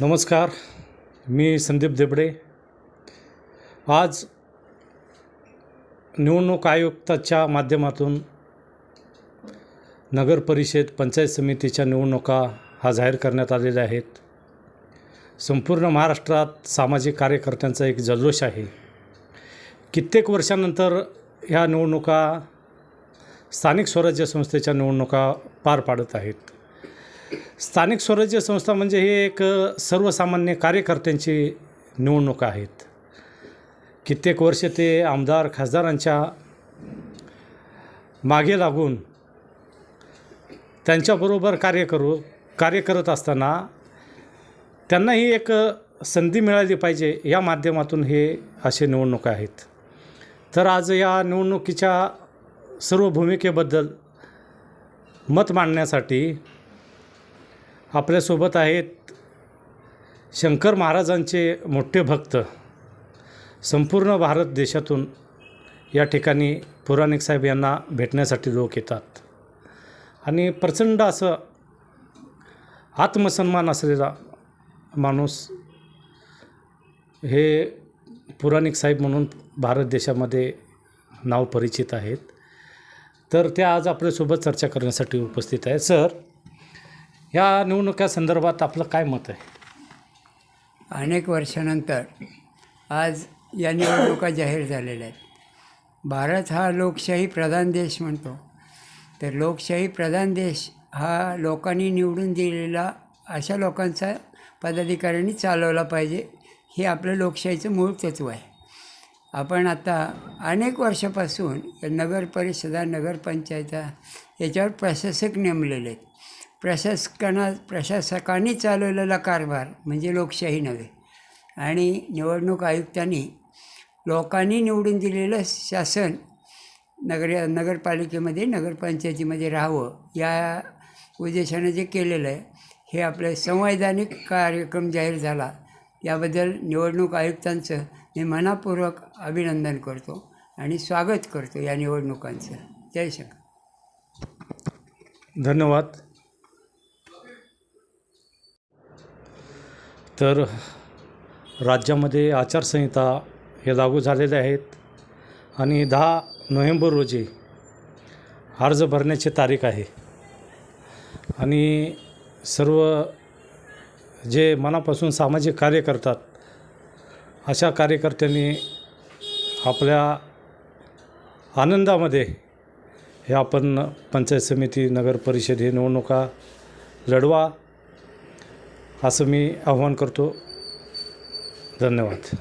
नमस्कार मी संदीप देबडे. आज निवडणूक आयुक्ताच्या माध्यमातून नगर परिषद पंचायत समितीच्या निवडणुका हा जाहीर करण्यात आलेल्या आहेत. संपूर्ण महाराष्ट्रात सामाजिक कार्यकर्त्यांचा एक जल्लोष आहे. कित्येक वर्षानंतर ह्या निवडणुका स्थानिक स्वराज्य संस्थेच्या निवडणुका पार पाडत आहेत. स्थानिक स्वराज्य संस्था म्हणजे हे एक सर्वसामान्य कार्यकर्त्यांची निवडणूक आहेत. कित्येक वर्ष ते आमदार खासदारांच्या मागे लागून त्यांच्याबरोबर कार्य करू कार्य करत असताना त्यांनाही एक संधी मिळाली पाहिजे या माध्यमातून हे असे निवडणुका आहेत. तर आज या निवडणुकीच्या सर्व भूमिकेबद्दल मत मांडण्यासाठी आपल्यासोबत आहेत शंकर महाराजांचे मोठे भक्त. संपूर्ण भारत देशातून या ठिकाणी पुराणिक साहेब यांना भेटण्यासाठी लोक येतात. आणि प्रचंड असं आत्मसन्मान असलेला माणूस हे पुराणिक साहेब म्हणून भारत देशामध्ये नाव परिचित आहेत. तर त्या आज आपल्यासोबत चर्चा करण्यासाठी उपस्थित आहेत. सर ह्या निवडणुका आपलं काय मत आहे? अनेक वर्षानंतर आज या निवडणुका जाहीर झालेल्या आहेत. भारत हा लोकशाही प्रधान देश म्हणतो. तर लोकशाही प्रधान देश हा लोकांनी निवडून दिलेला अशा लोकांचा पदाधिकाऱ्यांनी चालवला पाहिजे हे आपलं लोकशाहीचं मूळ तत्व आहे. आपण आता अनेक वर्षापासून नगर परिषदा नगरपंचायता याच्यावर प्रशासक नेमलेले आहेत. प्रशासकांना प्रशासकांनी चालवलेला कारभार म्हणजे लोकशाही नव्हे. आणि निवडणूक आयुक्तांनी लोकांनी निवडून दिलेलं शासन नगर नगरपालिकेमध्ये नगरपंचायतीमध्ये राहावं या उद्देशानं जे केलेलं आहे हे आपलं संवैधानिक कार्यक्रम जाहीर झाला. याबद्दल निवडणूक आयुक्तांचं मी मनापूर्वक अभिनंदन करतो आणि स्वागत करतो या निवडणुकांचं. जय शंकर धन्यवाद. तर राज्यामध्ये आचारसंहिता हे लागू झालेले आहेत. आणि दहा नोव्हेंबर रोजी अर्ज भरण्याची तारीख आहे. आणि सर्व जे मनापासून सामाजिक कार्य करतात अशा कार्यकर्त्यांनी आपल्या आनंदामध्ये हे आपण पंचायत समिती नगर परिषद निवडणुका लढवा. असं मी आव्हान करतो. धन्यवाद.